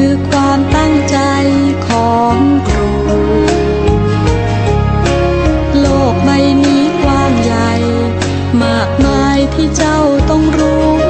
คือความตั้งใจของครู โลกใบนี้กว้างใหญ่ มากมายที่เจ้าต้องรู้